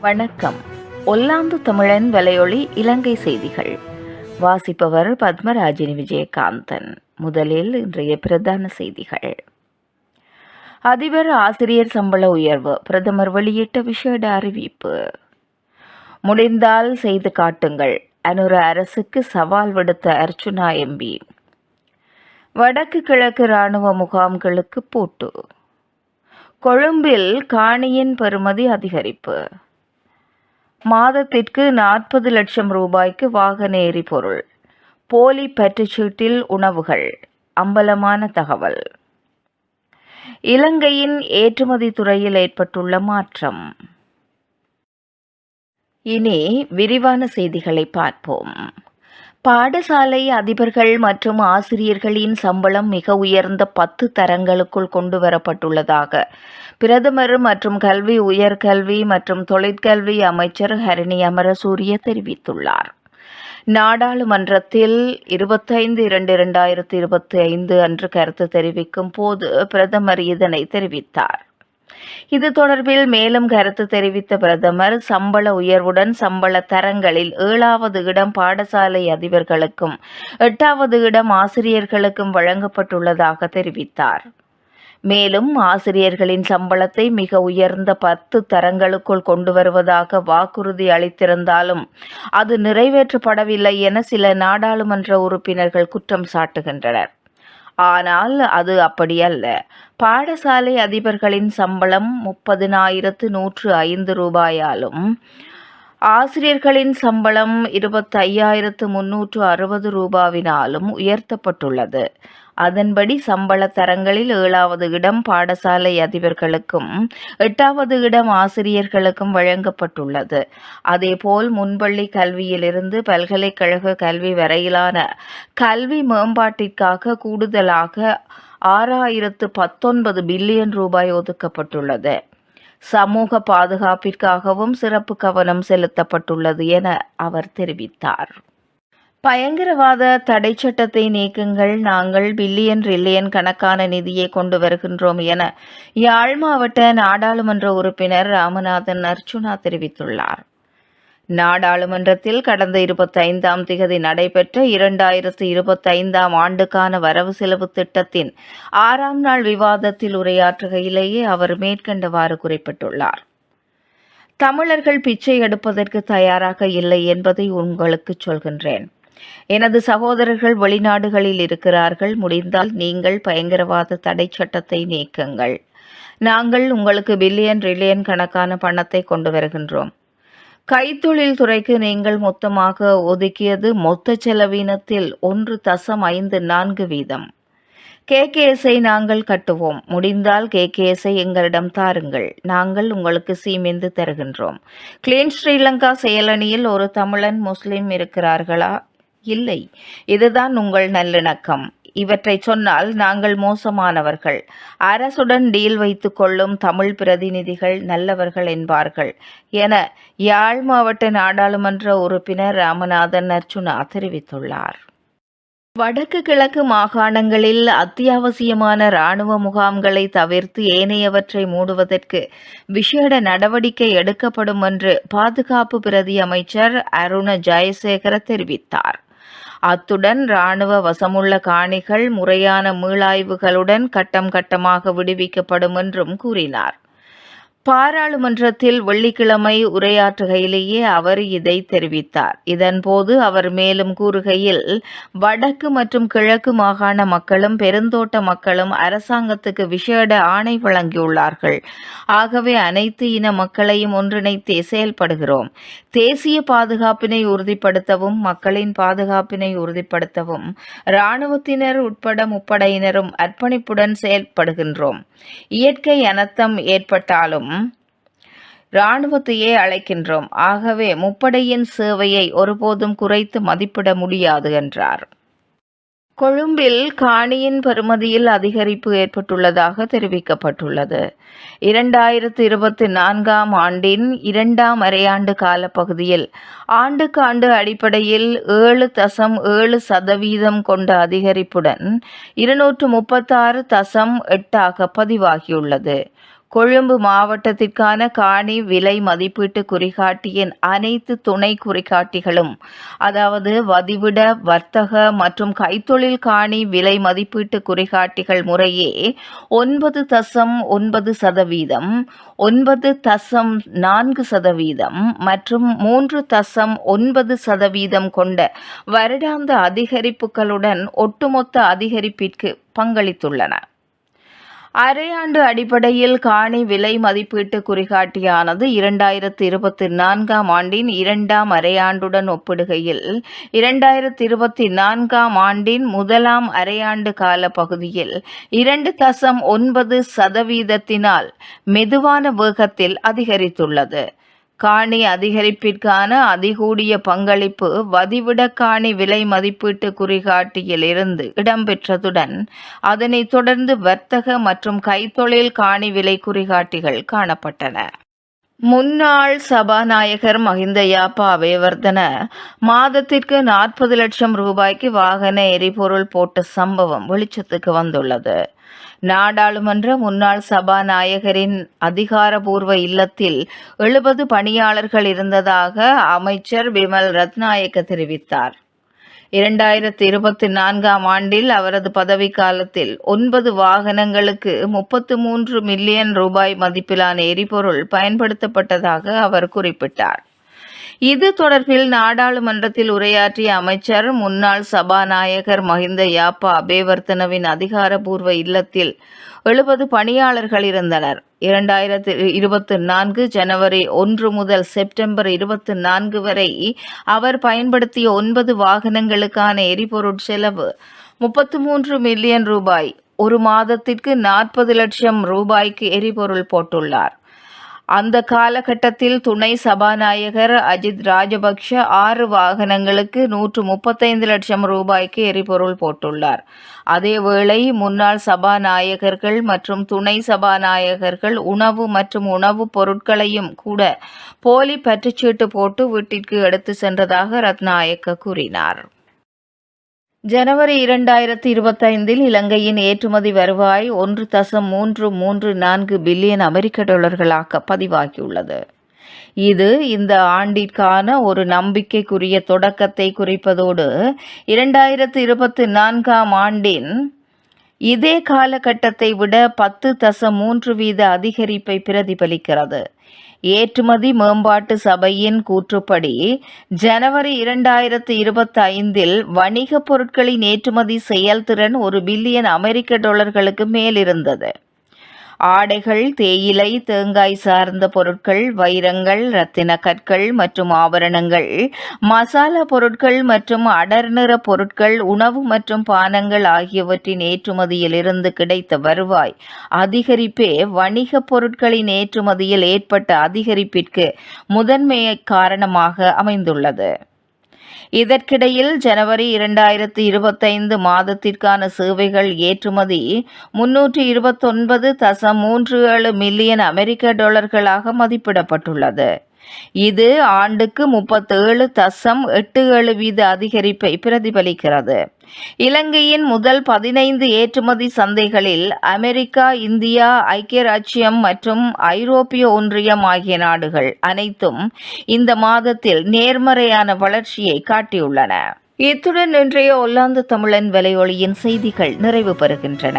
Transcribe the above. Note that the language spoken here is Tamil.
வணக்கம். ஒல்லாந்து தமிழன் வலையொலி இலங்கை செய்திகள். வாசிப்பவர் பத்மராஜினி விஜயகாந்தன். முதலில் இன்றைய பிரதான செய்திகள். அதிபர் ஆசிரியர் சம்பள உயர்வு பிரதமர் வெளியிட்ட விசேட அறிவிப்பு. முடிந்தால் செய்து காட்டுங்கள். அனுர அரசுக்கு சவால் விடுத்த அர்ச்சுனா எம்பி வடக்கு கிழக்கு இராணுவ முகாம்களுக்கு பூட்டு. கொழும்பில் காணியின் பெறுமதி அதிகரிப்பு. மாதத்திற்கு நாற்பது லட்சம் ரூபாய்க்கு வாகன எரிபொருள். போலி பற்றுச்சீட்டில் உணவுகள். அம்பலமான தகவல். இலங்கையின் ஏற்றுமதி துறையில் ஏற்பட்டுள்ள மாற்றம். இனி விரிவான செய்திகளை பார்ப்போம். பாடசாலை அதிபர்கள் மற்றும் ஆசிரியர்களின் சம்பளம் மிக உயர்ந்த பத்து தரங்களுக்குள் கொண்டு வரப்பட்டுள்ளதாக. பிரதமர் மற்றும் கல்வி உயர்கல்வி மற்றும் தொழிற்கல்வி அமைச்சர் ஹரிணி அமரசூரிய தெரிவித்துள்ளார். நாடாளுமன்றத்தில் இருபத்தைந்து இரண்டு இரண்டாயிரத்தி இருபத்தி ஐந்து அன்று கருத்து தெரிவிக்கும் போது பிரதமர் இதனை தெரிவித்தார். இது தொடர்பில் மேலும் கருத்து தெரிவித்த பிரதமர் சம்பள உயர்வுடன் சம்பள தரங்களில் ஏழாவது இடம் பாடசாலை அதிபர்களுக்கும் எட்டாவது இடம் ஆசிரியர்களுக்கும் வழங்கப்பட்டுள்ளதாக தெரிவித்தார். மேலும் ஆசிரியர்களின் சம்பளத்தை மிக உயர்ந்த பத்து தரங்களுக்குள் கொண்டு வருவதாக வாக்குறுதி அளித்திருந்தாலும் அது நிறைவேற்றப்படவில்லை என சில நாடாளுமன்ற உறுப்பினர்கள் குற்றம் சாட்டுகின்றனர். ஆனால் அது அப்படியல்ல பாடசாலை அதிபர்களின் சம்பளம் முப்பதினாயிரத்து நூற்று ஐந்து ரூபாயாலும் ஆசிரியர்களின் சம்பளம் இருபத்தி ஐயாயிரத்து முன்னூற்று அறுபது ரூபாவினாலும் உயர்த்தப்பட்டுள்ளது. அதன்படி சம்பள தரங்களில் ஏழாவது இடம் பாடசாலை அதிபர்களுக்கும் எட்டாவது இடம் ஆசிரியர்களுக்கும் வழங்கப்பட்டுள்ளது. அதேபோல் முன்பள்ளி கல்வியிலிருந்து பல்கலைக்கழக கல்வி வரையிலான கல்வி மேம்பாட்டிற்காக கூடுதலாக ஆறாயிரத்து பத்தொன்பது பில்லியன் ரூபாய் ஒதுக்கப்பட்டுள்ளது. சமூக பாதுகாப்பிற்காகவும் சிறப்பு கவனம் செலுத்தப்பட்டுள்ளது என அவர் தெரிவித்தார். பயங்கரவாத தடை சட்டத்தை நீக்குங்கள் நாங்கள் பில்லியன் ரில்லியன் கணக்கான நிதியை கொண்டு வருகின்றோம் என யாழ் மாவட்ட நாடாளுமன்ற உறுப்பினர் ராமநாதன் அர்ச்சுனா தெரிவித்துள்ளார். நாடாளுமன்றத்தில் கடந்த இருபத்தைந்தாம் திகதி நடைபெற்ற இரண்டாயிரத்து இருபத்தைந்தாம் ஆண்டுக்கான வரவு செலவு திட்டத்தின் ஆறாம் நாள் விவாதத்தில் உரையாற்றுகையிலேயே அவர் மேற்கண்டவாறு குறிப்பிட்டுள்ளார். தமிழர்கள் பிச்சை எடுப்பதற்கு தயாராக இல்லை என்பதை உங்களுக்கு சொல்கின்றேன். எனது சகோதரர்கள் வெளிநாடுகளில் இருக்கிறார்கள். முடிந்தால் நீங்கள் பயங்கரவாத தடை சட்டத்தை நீக்குங்கள். நாங்கள் உங்களுக்கு பில்லியன் ட்ரில்லியன் கணக்கான பணத்தை கொண்டு வருகின்றோம். கைத்தொழில் துறைக்கு நீங்கள் மொத்தமாக ஒதுக்கியது மொத்த செலவினத்தில் ஒன்று தசம் ஐந்து நான்கு வீதம். கேகேஎஸை நாங்கள் கட்டுவோம். முடிந்தால் கேகேஎஸை எங்களிடம் தாருங்கள். நாங்கள் உங்களுக்கு சீமெந்து தருகின்றோம். கிளீன் ஸ்ரீலங்கா செயலணியில் ஒரு தமிழன் முஸ்லிம் இருக்கிறார்களா? இல்லை. இதுதான் உங்கள் நல்லிணக்கம். இவற்றை சொன்னால் நாங்கள் மோசமானவர்கள். அரசுடன் டீல் வைத்து கொள்ளும் தமிழ் பிரதிநிதிகள் நல்லவர்கள் என்பார்கள். என யாழ் மாவட்ட நாடாளுமன்ற உறுப்பினர் ராமநாதன் அர்ஜுனா தெரிவித்துள்ளார். வடக்கு கிழக்கு மாகாணங்களில் அத்தியாவசியமான இராணுவ முகாம்களை தவிர்த்து ஏனையவற்றை மூடுவதற்கு விசேட நடவடிக்கை எடுக்கப்படும் என்று பாதுகாப்பு பிரதி அமைச்சர் அருண ஜெயசேகர தெரிவித்தார். அத்துடன் இராணுவ வசமுள்ள காணிகள் முறையான மீளாய்வுகளுடன் கட்டம் கட்டமாக விடுவிக்கப்படும் என்றும் கூறினார். பாராளுமன்றத்தில் வெள்ளிக்கிழமை உரையாற்றுகையிலேயே அவர் இதை தெரிவித்தார். இதன்போது அவர் மேலும் கூறுகையில் வடக்கு மற்றும் கிழக்கு மாகாண மக்களும் பெருந்தோட்ட மக்களும் அரசாங்கத்துக்கு விஷேட ஆணை வழங்கியுள்ளார்கள். ஆகவே அனைத்து இன மக்களையும் ஒன்றிணைத்தே செயல்படுகிறோம். தேசிய பாதுகாப்பினை உறுதிப்படுத்தவும் மக்களின் பாதுகாப்பினை உறுதிப்படுத்தவும் இராணுவத்தினர் உட்பட முப்படையினரும் அர்ப்பணிப்புடன் செயல்படுகின்றோம். இயற்கை அனர்த்தம் ஏற்பட்டாலும் இராணுவத்தையே அழைக்கின்றோம். ஆகவே முப்படையின் சேவையை ஒருபோதும் குறைத்து மதிப்பிட முடியாது என்றார். கொழும்பில் காணியின் பெறுமதியில் அதிகரிப்பு ஏற்பட்டுள்ளதாக தெரிவிக்கப்பட்டுள்ளது. இரண்டாயிரத்து இருபத்தி நான்காம் ஆண்டின் இரண்டாம் அரையாண்டு காலப்பகுதியில் ஆண்டுக்கு ஆண்டு அடிப்படையில் ஏழு தசம் ஏழு சதவீதம் கொண்ட அதிகரிப்புடன் இருநூற்று முப்பத்தாறு தசம் எட்டாக பதிவாகியுள்ளது. கொழும்பு மாவட்டத்திற்கான காணி விலை மதிப்பீட்டு குறிகாட்டியின் அனைத்து துணை குறிகாட்டிகளும் அதாவது வதிவிட வர்த்தக மற்றும் கைத்தொழில் காணி விலை மதிப்பீட்டு குறிகாட்டிகள் முறையே ஒன்பது தசம் ஒன்பது சதவீதம் ஒன்பது தசம் நான்கு சதவீதம் மற்றும் மூன்று தசம் ஒன்பது சதவீதம் கொண்ட வருடாந்த அதிகரிப்புகளுடன் ஒட்டுமொத்த அதிகரிப்பிற்கு பங்களித்துள்ளன. அரையாண்டு அடிப்படையில் காணி விலை மதிப்பீட்டு குறிகாட்டியானது இரண்டாயிரத்து இருபத்தி நான்காம் ஆண்டின் இரண்டாம் அரையாண்டுடன் ஒப்பிடுகையில் இரண்டாயிரத்து இருபத்தி நான்காம் ஆண்டின் முதலாம் அரையாண்டு கால பகுதியில் இரண்டு தசம் ஒன்பது சதவீதத்தினால் மெதுவான வேகத்தில் அதிகரித்துள்ளது. காணி அதிகரிப்பிற்கான அதிகூடிய பங்களிப்பு வதிவிட காணி விலை மதிப்பீட்டு குறிகாட்டியில் இருந்து இடம்பெற்றதுடன் அதனைத் தொடர்ந்து வர்த்தக மற்றும் கைத்தொழில் காணி விலை குறிகாட்டிகள் காணப்பட்டன. முன்னாள் சபாநாயகர் மஹிந்த யாப்பா அபேவர்தன மாதத்திற்கு நாற்பது லட்சம் ரூபாய்க்கு வாகன எரிபொருள் போட்ட சம்பவம் வெளிச்சத்துக்கு வந்துள்ளது. நாடாளுமன்ற முன்னாள் சபாநாயகரின் அதிகாரபூர்வ இல்லத்தில் எழுபது பணியாளர்கள் இருந்ததாக அமைச்சர் விமல் ரத்நாயக்க தெரிவித்தார். இரண்டாயிரத்தி இருபத்தி நான்காம் ஆண்டில் அவரது பதவிக்காலத்தில் ஒன்பது வாகனங்களுக்கு முப்பத்து மூன்று மில்லியன் ரூபாய் மதிப்பிலான எரிபொருள் பயன்படுத்தப்பட்டதாக அவர் குறிப்பிட்டார். இது தொடர்பில் நாடாளுமன்றத்தில் உரையாற்றிய அமைச்சர் முன்னாள் சபாநாயகர் மஹிந்த யாப்பா அபேவர்த்தனவின் அதிகாரபூர்வ இல்லத்தில் எழுபது பணியாளர்கள் இருந்தனர். இரண்டாயிரத்து இருபத்தி நான்கு ஜனவரி ஒன்று முதல் செப்டம்பர் இருபத்தி நான்கு வரை அவர் பயன்படுத்திய ஒன்பது வாகனங்களுக்கான எரிபொருள் செலவு முப்பத்து மூன்று மில்லியன் ரூபாய். ஒரு மாதத்திற்கு நாற்பது லட்சம் ரூபாய்க்கு எரிபொருள் போட்டுள்ளார். அந்த காலகட்டத்தில் துணை சபாநாயகர் அஜித் ராஜபக்ஷ ஆறு வாகனங்களுக்கு நூற்று முப்பத்தைந்து லட்சம் ரூபாய்க்கு எரிபொருள் போட்டுள்ளார். அதேவேளை முன்னாள் சபாநாயகர்கள் மற்றும் துணை சபாநாயகர்கள் உணவு மற்றும் உணவுப் பொருட்களையும் கூட போலி பற்றுச்சீட்டு போட்டு வீட்டிற்கு எடுத்து சென்றதாக ரத்நாயக்க கூறினார். ஜனவரி இரண்டாயிரத்தி இருபத்தைந்தில் இலங்கையின் ஏற்றுமதி வருவாய் ஒன்று தசம் மூன்று மூன்று நான்கு பில்லியன் அமெரிக்க டாலர்களாக பதிவாகியுள்ளது. இது இந்த ஆண்டிற்கான ஒரு நம்பிக்கைக்குரிய தொடக்கத்தை குறிப்பதோடு இரண்டாயிரத்து இருபத்தி நான்காம் ஆண்டின் இதே காலகட்டத்தை விட பத்து தசம் மூன்று வீத அதிகரிப்பை பிரதிபலிக்கிறது. ஏற்றுமதி மேம்பாட்டு சபையின் கூற்றுப்படி ஜனவரி இரண்டாயிரத்து இருபத்தி ஐந்தில் வணிகப் பொருட்களின் ஏற்றுமதி செயல்திறன் ஒரு பில்லியன் அமெரிக்க டாலர்களுக்கு மேல் இருந்தது ஆடைகள் தேயிலை தேங்காய் சார்ந்த பொருட்கள் வைரங்கள் ரத்தின கற்கள் மற்றும் ஆபரணங்கள் மசாலா பொருட்கள் மற்றும் அடர் நிற பொருட்கள் உணவு மற்றும் பானங்கள் ஆகியவற்றின் ஏற்றுமதியில் இருந்து கிடைத்த வருவாய். அதிகரிப்பே வணிகப் பொருட்களின் ஏற்றுமதியில் ஏற்பட்ட அதிகரிப்பிற்கு முதன்மை காரணமாக அமைந்துள்ளது. இதற்கிடையில் ஜனவரி இரண்டாயிரத்தி இருபத்தைந்து மாதத்திற்கான சேவைகள் ஏற்றுமதி முன்னூற்றி இருபத்தொன்பது தசம் மூன்று ஏழு மில்லியன் அமெரிக்க டாலர்களாக மதிப்பிடப்பட்டுள்ளது. இது ஆண்டுக்கு முப்பத்தேழு தசம் எட்டு ஏழு வீத அதிகரிப்பை பிரதிபலிக்கிறது. இலங்கையின் முதல் பதினைந்து ஏற்றுமதி சந்தைகளில் அமெரிக்கா இந்தியா ஐக்கிய ராச்சியம் மற்றும் ஐரோப்பிய ஒன்றியம் ஆகிய நாடுகள் அனைத்தும் இந்த மாதத்தில் நேர்மறையான வளர்ச்சியை காட்டியுள்ளன. இத்துடன் இன்றைய ஒல்லாந்து தமிழன் விலையொலியின் செய்திகள் நிறைவு பெறுகின்றன.